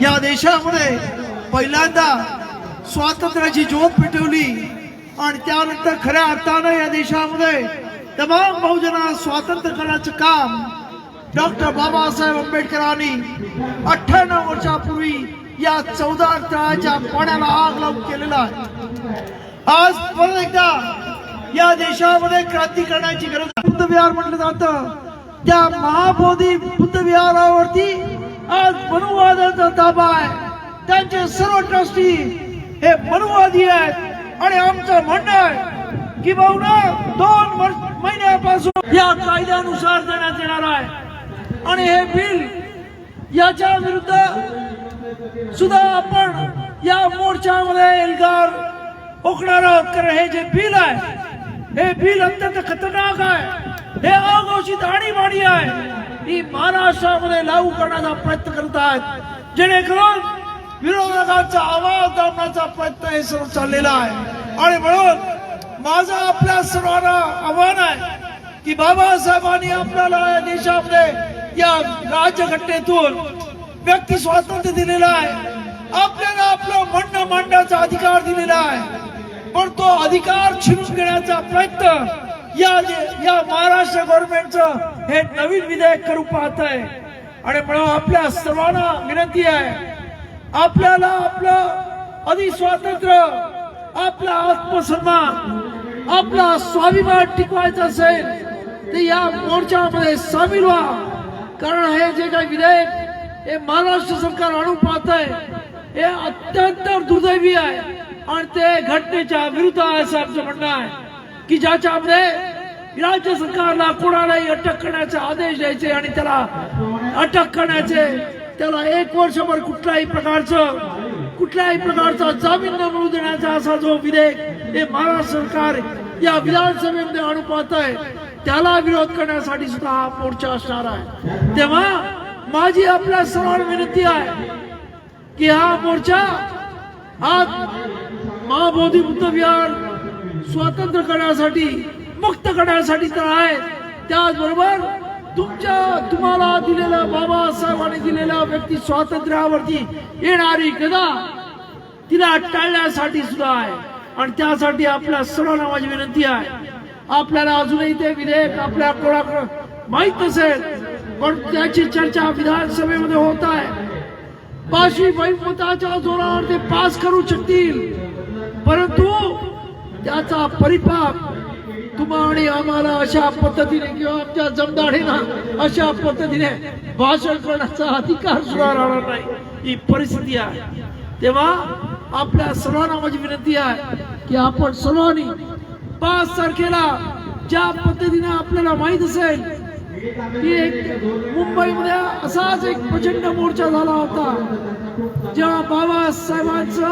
या देशामध्ये पहिल्यांदा स्वातंत्र्याची ज्योत पेटवली आणि त्यानंतर खऱ्या अर्थानं या देशामध्ये तमाम बहुजना स्वातंत्र्य करण्याचं काम डॉक्टर बाबासाहेब आंबेडकरांनी अठ्ठ्याण्णव वर्षापूर्वी या चौदा तळाच्या पाण्याला आग लावून केलेला आहे आज परत एकदा या देशामध्ये क्रांती करण्याची गरज आहे. बुद्ध विहार म्हटलं जातं त्या महाबोधी बुद्ध विहारावरती आज मनुवादाचा ताबा आहे. त्यांचे सर्व ट्रस्टी हे मनुवादी आहेत. आणि आमचं म्हणणं आहे की भाऊ ना दोन वर्ष महिन्यापासून या कायद्यानुसार देण्यात येणार आहे. आणि हे बिल याच्या विरुद्ध सुद्धा आपण या मोर्चामध्ये एल्गार ओकणार आहोत. कारण हे जे बिल आहे हे बिल अत्यंत खतरनाक आहे. हे अघोषित आणीबाणी आहे. ही महाराष्ट्रामध्ये लागू करण्याचा प्रयत्न करत आहेत. जेणेकरून विरोधकांचा आवाज दाबण्याचा प्रयत्न हे सर्व चाललेला आहे. आणि म्हणून माझं आपल्या सर्वांना आव्हान आहे की बाबासाहेबांनी आपल्याला या देशामध्ये या राज्यघटनेतून व्यक्ती स्वातंत्र्य दिलेलं आहे. आपल्याला आपलं म्हणणं मांडण्याचा अधिकार दिलेला आहे. पण तो अधिकार छिनून घेण्याचा प्रयत्न या या महाराष्ट्र गव्हर्नमेंटचं हे नवीन विधेयक करू पाहत आहे आणि म्हणून आपल्या सर्वांना विनंती आहे आपल्याला आपलं अधिक स्वातंत्र्य आपला आत्मसन्मान आपला स्वाभिमान टिकवायचा असेल तर या मोर्चामध्ये सामील व्हा. कारण हे जे काही विधेयक हे महाराष्ट्र सरकार आणून पाहत आहे हे अत्यंत दुर्दैवी आहे. आणि ते घटनेच्या विरुद्ध आहे असं आमचं म्हणणं आहे. की ज्याच्यामध्ये राज्य सरकारला कोणालाही अटक करण्याचे आदेश द्यायचे आणि त्याला अटक करण्याचे त्याला एक वर्षभर कुठल्याही प्रकारचं कुठल्याही प्रकारचा जामीन न मिळू देण्याचा असा जो विधेयक हे महाराष्ट्र सरकार या विधानसभेमध्ये आणू पाहत आहे त्याला विरोध करण्यासाठी सुद्धा हा मोर्चा असणार आहे. तेव्हा माझी आपल्या सर्वांना विनंती आहे की हा मोर्चा आज महाबोधी बुद्ध विहार स्वातंत्र्य करण्यासाठी मुक्त करण्यासाठी तर आहे त्याचबरोबर तुमच्या तुम्हाला दिलेल्या बाबासाहेबांनी दिलेल्या व्यक्ती स्वातंत्र्यावरती येणारी गदा तिला टाळण्यासाठी सुद्धा आहे. आणि त्यासाठी आपल्या सर्वांना माझी विनंती आहे. आपल्याला अजूनही ते विधेयक आपल्या कोणाकडे माहीत नसेल पण त्याची चर्चा विधानसभेमध्ये होत आहे. पाचवी बहुमताच्या जोरावर ते पास करू शकतील. परंतु त्याचा परिपाक तुम्हा आणि आम्हाला अशा पद्धतीने किंवा आमच्या जमदाडीनं अशा पद्धतीने भाषण करण्याचा अधिकार सुद्धा राहणार नाही. ही परिस्थिती आहे. तेव्हा आपल्या सर्वांना माझी विनंती आहे की आपण सर्वांनी पाच तारखेला ज्या पद्धतीने आपल्याला माहीत असेल की एक मुंबईमध्ये असाच एक प्रचंड मोर्चा झाला होता. जेव्हा बाबासाहेबांचं